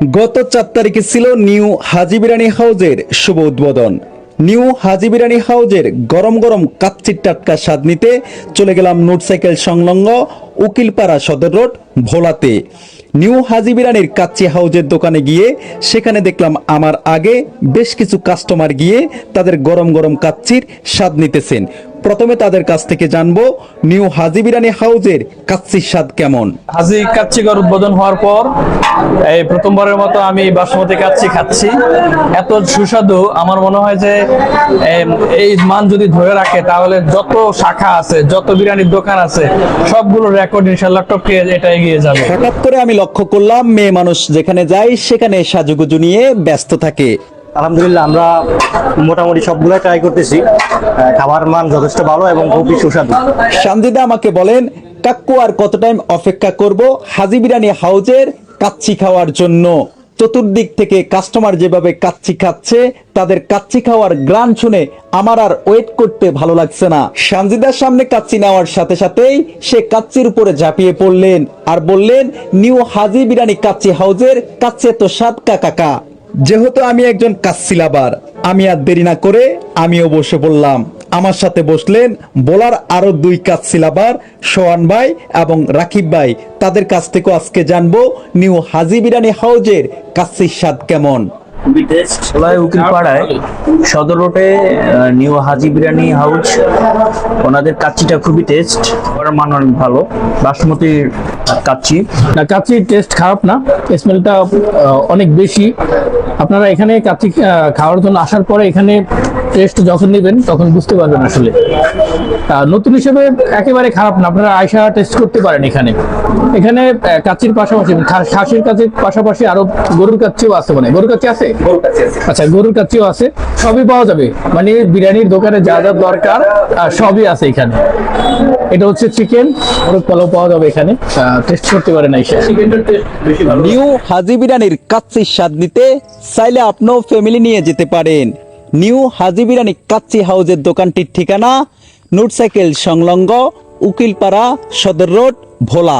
গত চার তারিখে ছিল নিউ হাজি বিরিয়ানি হাউজের শুভ উদ্বোধন। নিউ হাজি বিরিয়ানি হাউজের গরম গরম কাচ্চির টাটকা স্বাদ নিতে চলে গেলাম মোটরসাইকেল সংলগ্ন উকিলপাড়া সদর রোড, ভোলাতে। নিউ হাজি বিরিয়ানির কাচ্চি হাউজের দোকানে গিয়ে সেখানে দেখলাম আমার আগে বেশ কিছু কাস্টমার গিয়ে তাদের গরম গরম কাচ্চির স্বাদ নিতেছেন। প্রথমে তাদের কাছ থেকে জানব নিউ হাজি বিরিয়ানি হাউজের কাচ্চির স্বাদ কেমন। হাজি কাচ্চিঘর উদ্বোধন হওয়ার পর এই প্রথমবারের মতো আমি বাসমতি কাচ্চি খাচ্ছি। এত সুস্বাদু আমার মনে হয় যে এই মান যদি ধরে রাখে তাহলে যত শাখা আছে যত বিরিয়ানির দোকান আছে সবগুলো রেকর্ড ইনশাল্লাহ টপকে এটা এগিয়ে যাবে। হঠাৎ করে আমি লক্ষ্য করলাম মেয়ে মানুষ যেখানে যায় সেখানে সাজুগুজু নিয়ে ব্যস্ত থাকে। আলহামদুলিল্লাহ, আমরা মোটামুটি সবগুলো ট্রাই করতেছি। খাবার মান যথেষ্ট ভালো এবং খুবই সুস্বাদু। সানজিদা আমাকে বলেন, কাক্কু আর কত টাইম অপেক্ষা করব হাজি বিরিয়ানি হাউজের কাচ্চি খাওয়ার জন্য? চতুর্দিক থেকে কাস্টমার যেভাবে কাচ্চি খাচ্ছে, তাদের কাচ্চি খাওয়ার গ্রান শুনে আমার আর ওয়েট করতে ভালো লাগছে না। সানজিদার সামনে কাচ্চি নেওয়ার সাথে সাথেই সে কাচ্চির উপরে ঝাঁপিয়ে পড়লেন আর বললেন, নিউ হাজি বিরিয়ানি কাচ্চি হাউজের কাচ্ছে তো সাত কাকা। যেহেতু আমি একজন কাসিলাবার আমি আর দেরি না করে আমিও বসে পড়লাম। আমার সাথে বসলেন বোলার আরও দুই কাজ সিলাবার সোহান ভাই এবং রাকিব ভাই। তাদের কাছ থেকেও আজকে জানব নিউ হাজি বিরানি হাউজের কাচ্ছির স্বাদ কেমন। খোলায় উকিল পাড়ায় সদর রোডে নিউ হাজি বিরিয়ানি হাউস। ওনাদের কাচ্চিটা খুবই টেস্ট ওনার মান অনেক ভালো। বাসমতির কাচ্চি। না কাচ্চির টেস্ট খারাপ না স্মেলটা অনেক বেশি। আপনারা এখানে কাচ্চি খাওয়ার জন্য আসার পরে এখানে টেস্ট যখন নেবেন তখন বুঝতে পারবেন আসলে। আহ, নতুন হিসেবে একেবারে খারাপ না আপনারা আয়সা টেস্ট করতে পারেন এখানে। এখানে আহ, কাচ্চির পাশাপাশি খাসির কাচ্চির পাশাপাশি আরও গরুর কাচ্চিও আছে মানে গরুর কাচ্চি আছে? আচ্ছা গরুর কাচ্চিও আছে। সবই পাওয়া যাবে। মানে বিরিয়ানির দোকানে যা যা দরকার সবই আছে এখানে। এটা হচ্ছে চিকেন মোরগ পোলাও পাওয়া যাবে এখানে। টেস্ট করতে পারেন এসে নিউ হাজি বিরিয়ানির কাচ্চির স্বাদ নিতে চাইলে আপনিও ফ্যামিলি নিয়ে যেতে পারেন। নিউ হাজি বিরানি কাচ্চি হাউজের দোকানটির ঠিকানা নোটসাইকেল সংলগ্ন উকিলপাড়া সদর রোড ভোলা।